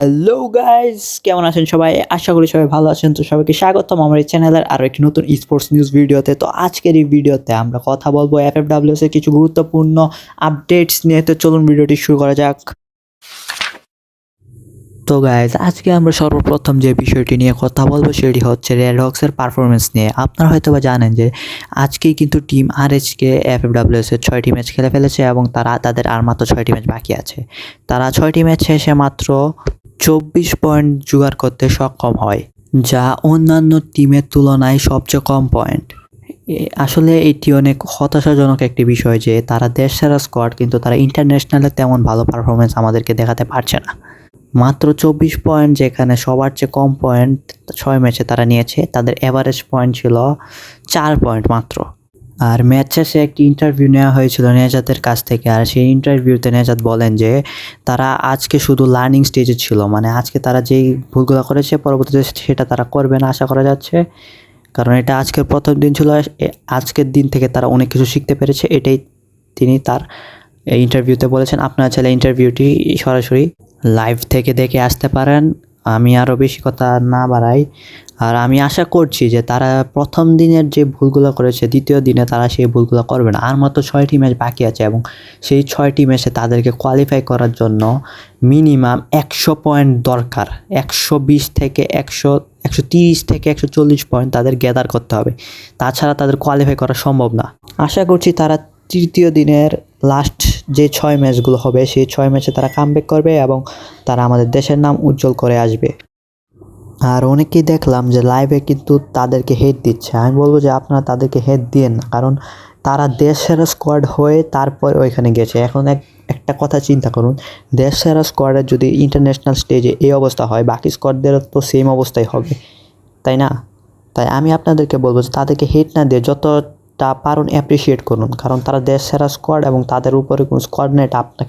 Hello guys কেমন আছেন সবাই? আশা করি সবাই ভালো আছেন। তো সবাইকে স্বাগতম আমার এই চ্যানেলের আরও একটি নতুন স্পোর্টস নিউজ ভিডিওতে। তো আজকের এই ভিডিওতে আমরা কথা বলব এফ এফ ডাব্লিউএস এর কিছু গুরুত্বপূর্ণ আপডেটস নিয়ে। তো চলুন ভিডিওটি শুরু করা যাক। তো গাইজ আজকে আমরা সর্বপ্রথম যে বিষয়টি নিয়ে কথা বলব সেটি হচ্ছে রেড হক্সের পারফরমেন্স নিয়ে। আপনারা হয়তো বা জানেন যে আজকেই কিন্তু টিম আর এইচকে এফ এফ ডাব্লিউএস এর ছয়টি ম্যাচ খেলে ফেলেছে এবং তারা তাদের আর মাত্র ছয়টি ম্যাচ বাকি আছে। তারা ছয়টি ম্যাচ শেষে মাত্র চব্বিশ পয়েন্ট জোগাড় করতে সক্ষম হয়, যা অন্যান্য টিমের তুলনায় সবচেয়ে কম পয়েন্ট। আসলে এটি অনেক হতাশাজনক একটি বিষয় যে তারা দেশ সেরা স্কোয়াড কিন্তু তারা ইন্টারন্যাশনালে তেমন ভালো পারফরমেন্স আমাদেরকে দেখাতে পারছে না। মাত্র চব্বিশ পয়েন্ট যেখানে সবার চেয়ে কম পয়েন্ট ছয় ম্যাচে তারা নিয়েছে, তাদের এভারেজ পয়েন্ট ছিল চার পয়েন্ট মাত্র। আর ম্যাচ শেষে একটি ইন্টারভিউ নেওয়া হয়েছিল নেজাতের কাছ থেকে। আর সেই ইন্টারভিউতে নেজাত বলেন যে, তারা আজকে শুধু লার্নিং স্টেজে ছিল মানে আজকে তারা যেই ভুলগুলো করেছে, পরবর্তীতে সেটা তারা করবে না আশা করা যাচ্ছে। কারণ এটা আজকের প্রথম দিন ছিল আজকের দিন থেকে তারা অনেক কিছু শিখতে পেরেছে, এটাই তিনি তার ইন্টারভিউতে বলেছেন। আপনারা চাইলে ইন্টারভিউটি সরাসরি লাইভ থেকে দেখে আসতে পারেন। আমি আরও বেশি কথা না বাড়াই। আর আমি আশা করছি যে তারা প্রথম দিনের যে ভুলগুলো করেছে, দ্বিতীয় দিনে তারা সেই ভুলগুলো করবে না। আর মাত্র ছয়টি ম্যাচ বাকি আছে এবং সেই ছয়টি ম্যাচে তাদেরকে কোয়ালিফাই করার জন্য মিনিমাম একশো পয়েন্ট দরকার। একশো বিশ থেকে একশো একশো তিরিশ থেকে একশো চল্লিশ পয়েন্ট তাদের গ্যাদার করতে হবে। তাছাড়া তাদের কোয়ালিফাই করা সম্ভব না। আশা করছি তারা তৃতীয় দিনের লাস্ট যে ছয় ম্যাচগুলো হবে, সেই ছয় ম্যাচে তারা কামব্যাক করবে এবং তারা আমাদের দেশের নাম উজ্জ্বল করে আসবে। আর অনেকেই দেখলাম যে লাইভে কিন্তু তাদেরকে হেড দিচ্ছে। আমি বলব যে আপনারা তাদেরকে হেড দিয়েন না, কারণ তারা দেশ সেরা স্কোয়াড হয়ে তারপর ওইখানে গেছে। এখন এক, একটা কথা চিন্তা করুন দেশ সেরা স্কোয়াডের যদি ইন্টারন্যাশনাল স্টেজে এই অবস্থা হয়, বাকি স্কোয়াডদেরও তো সেম অবস্থাই হবে, তাই না? তাই আমি আপনাদেরকে বলব যে তাদেরকে হেড না দিয়ে যতটা পারুন অ্যাপ্রিসিয়েট করুন, কারণ তারা দেশ সেরা স্কোয়াড এবং তাদের উপরে কোনো স্কোয়াড নেই এটা আপনাকে